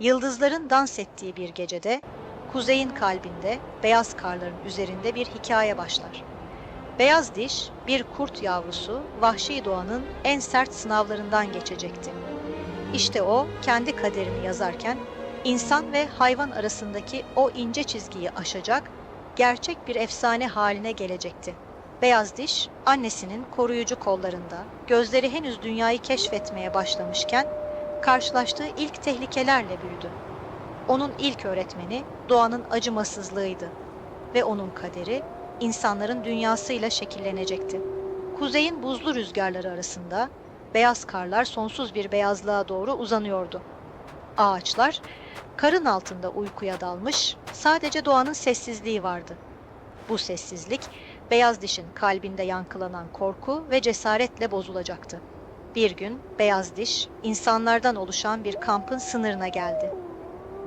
Yıldızların dans ettiği bir gecede, kuzeyin kalbinde, beyaz karların üzerinde bir hikaye başlar. Beyaz diş, bir kurt yavrusu, vahşi doğanın en sert sınavlarından geçecekti. İşte o, kendi kaderini yazarken, insan ve hayvan arasındaki o ince çizgiyi aşacak, gerçek bir efsane haline gelecekti. Beyaz diş, annesinin koruyucu kollarında, gözleri henüz dünyayı keşfetmeye başlamışken, karşılaştığı ilk tehlikelerle büyüdü. Onun ilk öğretmeni doğanın acımasızlığıydı ve onun kaderi insanların dünyasıyla şekillenecekti. Kuzeyin buzlu rüzgarları arasında beyaz karlar sonsuz bir beyazlığa doğru uzanıyordu. Ağaçlar karın altında uykuya dalmış, sadece doğanın sessizliği vardı. Bu sessizlik beyaz dişin kalbinde yankılanan korku ve cesaretle bozulacaktı. Bir gün beyaz diş insanlardan oluşan bir kampın sınırına geldi.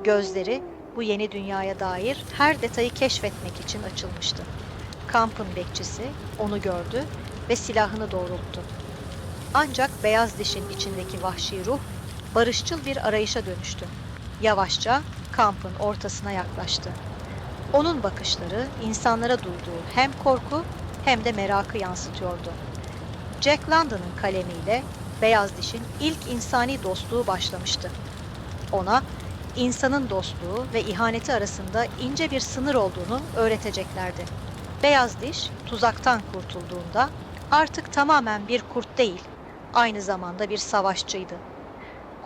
Gözleri bu yeni dünyaya dair her detayı keşfetmek için açılmıştı. Kampın bekçisi onu gördü ve silahını doğrulttu. Ancak beyaz dişin içindeki vahşi ruh barışçıl bir arayışa dönüştü. Yavaşça kampın ortasına yaklaştı. Onun bakışları insanlara duyduğu hem korku hem de merakı yansıtıyordu. Jack London'ın kalemiyle Beyaz Diş'in ilk insani dostluğu başlamıştı. Ona insanın dostluğu ve ihaneti arasında ince bir sınır olduğunu öğreteceklerdi. Beyaz Diş tuzaktan kurtulduğunda artık tamamen bir kurt değil, aynı zamanda bir savaşçıydı.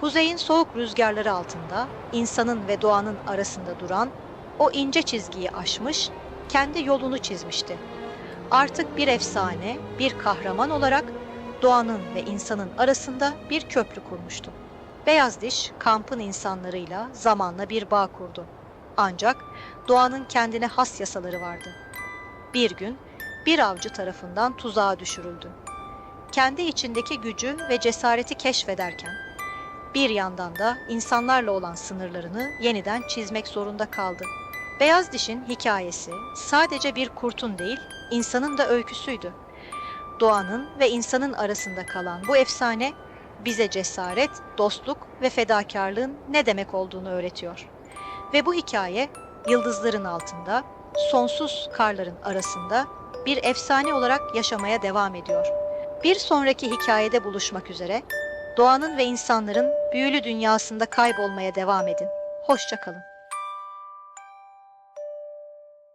Kuzeyin soğuk rüzgarları altında insanın ve doğanın arasında duran o ince çizgiyi aşmış, kendi yolunu çizmişti. Artık bir efsane, bir kahraman olarak doğanın ve insanın arasında bir köprü kurmuştu. Beyaz Diş kampın insanlarıyla zamanla bir bağ kurdu. Ancak doğanın kendine has yasaları vardı. Bir gün bir avcı tarafından tuzağa düşürüldü. Kendi içindeki gücü ve cesareti keşfederken bir yandan da insanlarla olan sınırlarını yeniden çizmek zorunda kaldı. Beyaz Diş'in hikayesi sadece bir kurtun değil, insanın da öyküsüydü. Doğanın ve insanın arasında kalan bu efsane bize cesaret, dostluk ve fedakarlığın ne demek olduğunu öğretiyor. Ve bu hikaye yıldızların altında, sonsuz karların arasında bir efsane olarak yaşamaya devam ediyor. Bir sonraki hikayede buluşmak üzere, doğanın ve insanların büyülü dünyasında kaybolmaya devam edin. Hoşçakalın.